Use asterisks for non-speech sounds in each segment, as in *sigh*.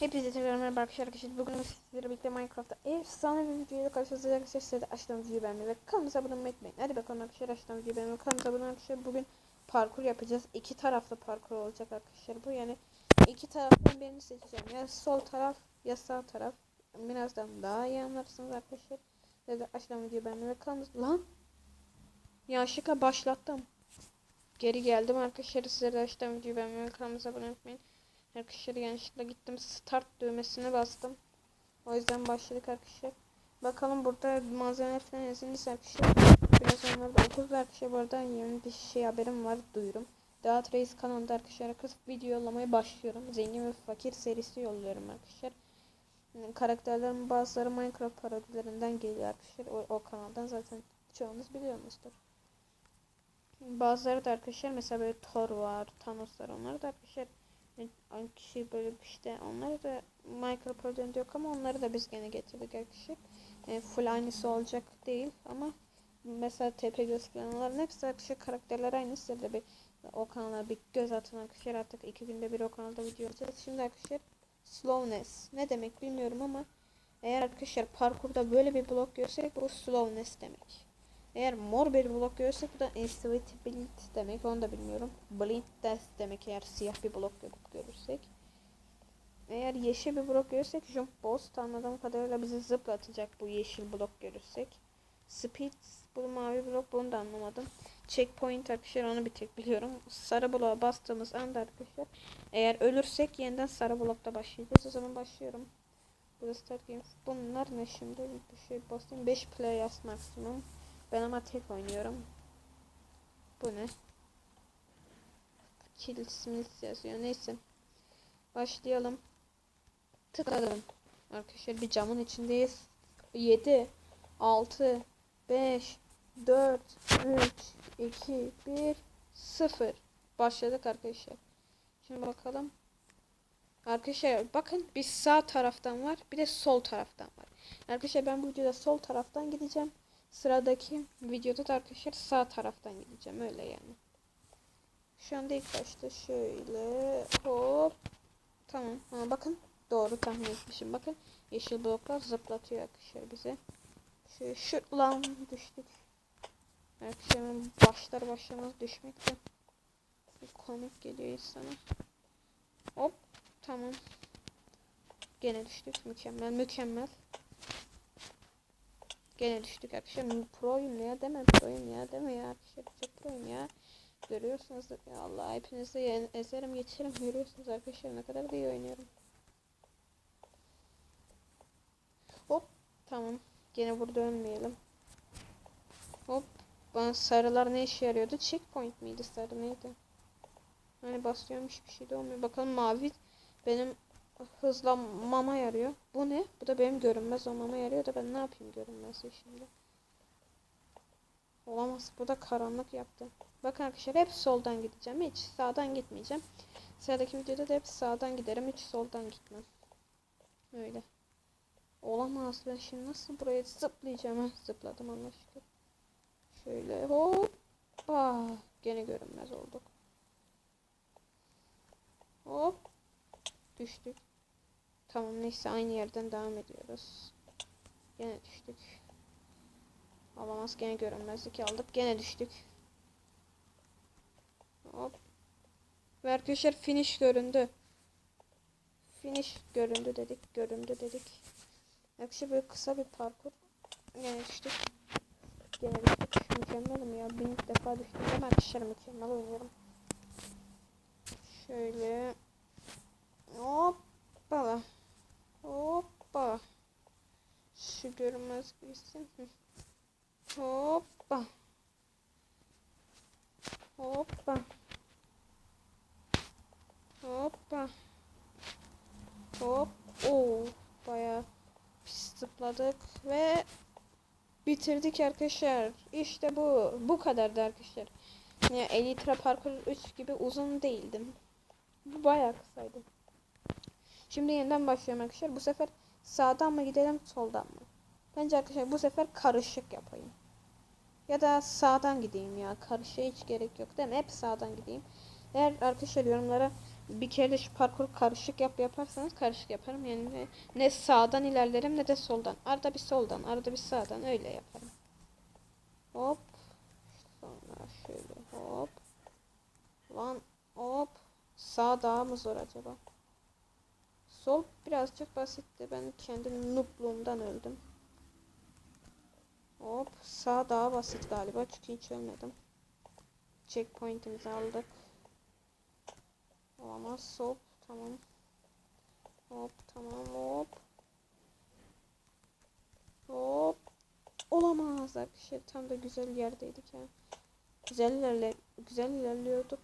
Hepinize tekrar merhaba arkadaşlar. arkadaşlar. Bugün sizlerle birlikte Minecraft'ta efsane bir videoyla karşınızdayız arkadaşlar. Size de açtığım videoyu beğenmeyi ve kanalımıza abone olmayı unutmayın. Hadi bakalım arkadaşlar açtığım videoyu beğenmeyi ve kanalımıza abone arkadaşlar. Bugün parkur yapacağız. İki taraflı parkur olacak arkadaşlar bu. Yani iki taraftan birini seçeceğim. Ya sol taraf ya sağ taraf. Birazdan daha iyi anlarsınız arkadaşlar. Size de açtığım videoyu beğenmeyi ve kanalımıza... Lan! Yanlışlıkla başlattım. Geri geldim arkadaşlar. Size de açtığım videoyu beğenmeyi ve kanalımıza abone olmayı unutmayın. Arkadaşlar yanlışlıkla gittim start düğmesine bastım. O yüzden başladık arkadaşlar. Bakalım burada malzeme falan yazılıysa arkadaşlar. Biraz onları da okuruz arkadaşlar. Bu arada yeni bir şey haberim var duyurum. Dağıt Reis kanalında arkadaşlar arkadaşlar video yollamaya başlıyorum. Zengin ve fakir serisi yolluyorum arkadaşlar. Karakterlerin bazıları Minecraft parodilerinden geliyor arkadaşlar. O, o kanaldan zaten çoğunuz biliyorsunuzdur. Bazıları da arkadaşlar mesela böyle Thor var, Thanos var. Onları da arkadaşlar Aynı kişi böyle işte onları da Minecraft Project yok ama onları da biz gene getirdik arkadaşlar. Yani full aynısı olacak değil ama mesela TP gösterenlerin hepsi arkadaşlar karakterler aynı size de bir o kanala bir göz atın arkadaşlar artık iki günde bir o kanalda video atacağız. Şimdi arkadaşlar slowness ne demek bilmiyorum ama eğer arkadaşlar parkurda böyle bir blok görsek bu slowness demek. Eğer mor bir blok görürsek bu da instability demek. Onu da bilmiyorum. Blind death demek eğer siyah bir blok görürsek. Eğer yeşil bir blok görürsek jump boost anladığım kadarıyla bizi zıplatacak bu yeşil blok görürsek. Speed bu mavi blok bunu da anlamadım. Checkpoint arkadaşlar onu bir tek biliyorum. Sarı bloğa bastığımız anda arkadaşlar eğer ölürsek yeniden sarı blokta başlayacağız. O zaman başlıyorum. Burada start game. Bunlar ne şimdi? Bir şey basayım. 5 players maksimum. Ben ama tek oynuyorum. Bu ne? Kill Smith yazıyor. Neyse. Başlayalım. Tıkladım. Arkadaşlar bir camın içindeyiz. 7 6 5 4 3 2 1 0 Başladık arkadaşlar. Şimdi bakalım. Arkadaşlar bakın bir sağ taraftan var bir de sol taraftan var. Arkadaşlar ben bu videoda sol taraftan gideceğim. Sıradaki videoda da arkadaşlar sağ taraftan gideceğim öyle yani. Şu anda ilk başta şöyle hop tamam ha, bakın doğru tahmin etmişim bakın yeşil bloklar zıplatıyor arkadaşlar bize. Şöyle şu lan düştük. Arkadaşlar başlar başlamaz düşmek de komik geliyor insana. Hop tamam. Gene düştük mükemmel mükemmel. Gene düştük arkadaşlar. Proyum ya deme proyum ya deme ya arkadaşlar. Çok proyum ya. Görüyorsunuz ya Allah hepinizi ezerim geçerim. Görüyorsunuz arkadaşlar ne kadar da iyi oynuyorum. Hop tamam. Gene burada ölmeyelim. Hop. Bana sarılar ne işe yarıyordu? Checkpoint miydi sarı neydi? Hani basıyormuş bir şey de olmuyor. Bakalım mavi benim hızlanmama yarıyor. Bu ne? Bu da benim görünmez olmama yarıyor da ben ne yapayım görünmezse şimdi. Olamaz. Bu da karanlık yaptı. Bakın arkadaşlar hep soldan gideceğim. Hiç sağdan gitmeyeceğim. Sıradaki videoda da hep sağdan giderim. Hiç soldan gitmem. Öyle. Olamaz. Ben şimdi nasıl buraya zıplayacağım? Ha, zıpladım anlaşıldı. Şöyle hop. Ah, gene görünmez olduk. Hop. Düştük. Tamam neyse aynı yerden devam ediyoruz. Gene düştük. Olamaz gene görünmezlik aldık. Gene düştük. Hop. Ve arkadaşlar finish göründü. Finish göründü dedik. Göründü dedik. Arkadaşlar böyle kısa bir parkur. Gene düştük. Gene düştük. Mükemmelim ya. Bin defa düştüm. Ama arkadaşlar mükemmel oynuyorum. Şöyle. Hoppa. Hoppa. Şu görünmez gitsin. Hoppa. Hoppa. Hoppa. Hop. Oo, bayağı pis zıpladık ve bitirdik arkadaşlar. İşte bu. Bu kadardı arkadaşlar. Ya Elytra Parkur 3 gibi uzun değildim. Bu bayağı kısaydı. Şimdi yeniden başlıyorum arkadaşlar. Bu sefer sağdan mı gidelim soldan mı? Bence arkadaşlar bu sefer karışık yapayım. Ya da sağdan gideyim ya. Karışığa hiç gerek yok değil mi? Hep sağdan gideyim. Eğer arkadaşlar yorumlara bir kere de şu parkuru karışık yap yaparsanız karışık yaparım. Yani ne, ne sağdan ilerlerim ne de soldan. Arada bir soldan, arada bir sağdan öyle yaparım. Hop. Sonra şöyle hop. Lan hop. Sağ daha mı zor acaba? Sol birazcık basitti. Ben kendi noobluğumdan öldüm. Hop. Sağ daha basit galiba çünkü hiç ölmedim. Checkpoint'imizi aldık. Olamaz. Hop. Tamam. Hop. Tamam. Hop. Hop. Olamaz arkadaşlar. Tam da güzel yerdeydik ya. Güzel ilerle güzel ilerliyorduk.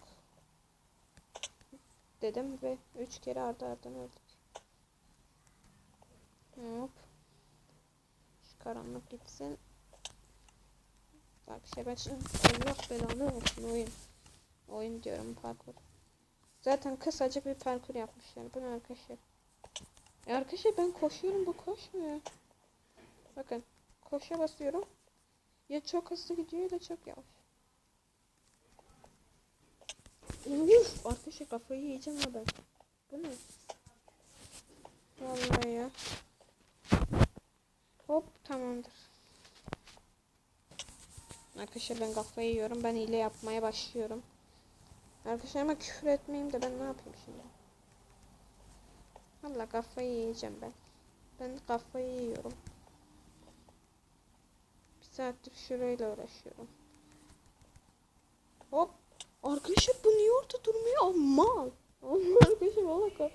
Dedim ve üç kere ardı ardına öldük. Hop. Şu karanlık gitsin. Ben şimdi Allah belanı olsun oyun. Oyun diyorum parkur. Zaten kısacık bir parkur yapmışlar. Bu ne arkadaşlar? E arkadaşlar ben koşuyorum bu koşmuyor. Bakın koşa basıyorum. Ya çok hızlı gidiyor ya da çok yavaş. Uf, arkadaşlar kafayı yiyeceğim ben. Bu ne? Vallahi ya. Tamamdır. Arkadaşlar ben kafayı yiyorum. Ben hile yapmaya başlıyorum. Arkadaşlar ama küfür etmeyeyim de ben ne yapayım şimdi? Valla kafayı yiyeceğim ben. Ben kafayı yiyorum. Bir saattir şurayla uğraşıyorum. Hop. Arkadaşlar bu niye orada durmuyor? Mal. Arkadaşlar valla ka-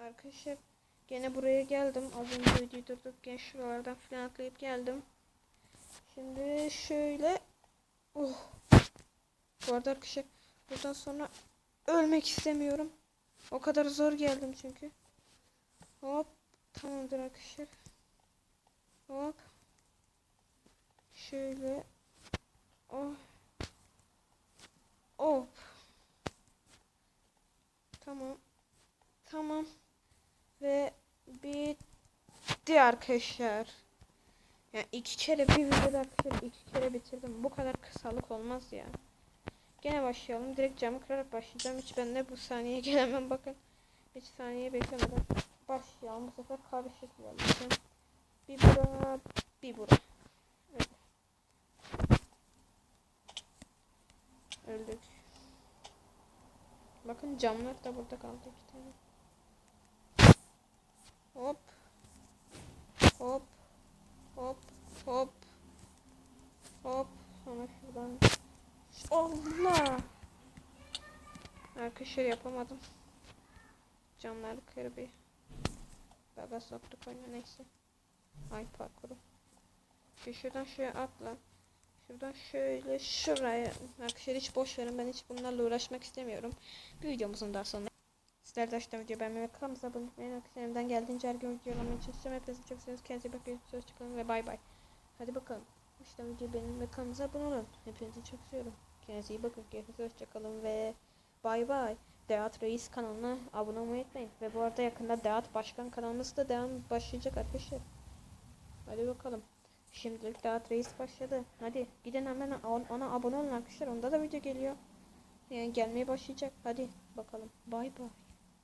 Arkadaşlar gene buraya geldim. Az önce videoyu durdururken şuralardan falan atlayıp geldim. Şimdi şöyle oh. Bu arada arkadaşlar buradan sonra ölmek istemiyorum. O kadar zor geldim çünkü. Hop tamamdır arkadaşlar. Hop. Şöyle. Oh. Hop. Tamam. Tamam. Ve bitti arkadaşlar. Yani iki kere bir videoda arkadaşlar iki kere bitirdim. Bu kadar kısalık olmaz ya. Gene başlayalım. Direkt camı kırarak başlayacağım. Hiç ben de bu saniye *laughs* gelemem bakın. Hiç saniye beklemeden başlayalım. Bu sefer karışık ilerleyeceğim. Bir bura, bir bura. Evet. Öldük. Bakın camlar da burada kaldı iki tane. Hop. Hop. Hop. Hop. Hop. Sonra şuradan. Allah. Arkadaşlar yapamadım. Camları kır bir. Baga soktuk oyuna neyse. Ay parkuru. Şu şuradan şuraya atla. Şuradan şöyle şuraya. Arkadaşlar hiç boş verin. Ben hiç bunlarla uğraşmak istemiyorum. Bir videomuzun daha sonuna. Sizler de aşağıdan video beğenmeyi kanalımıza abone olmayı elimden geldiğince her gün video olmaya çalışacağım. Hepinizi çok seviyoruz. Kendinize bakın. Hoşçakalın ve bay bay. Hadi bakalım. İşte video benim ve abone olun. Hepinizi çok seviyorum. Kendinize iyi bakın. Kendinize hoşçakalın ve bay bay. Deat Reis kanalına abone olmayı unutmayın. Ve bu arada yakında Deat Başkan kanalımız da devam başlayacak arkadaşlar. Hadi bakalım. Şimdilik Deat Reis başladı. Hadi gidin hemen on- ona abone olun arkadaşlar. Onda da video geliyor. Yani gelmeye başlayacak. Hadi bakalım. Bay bay.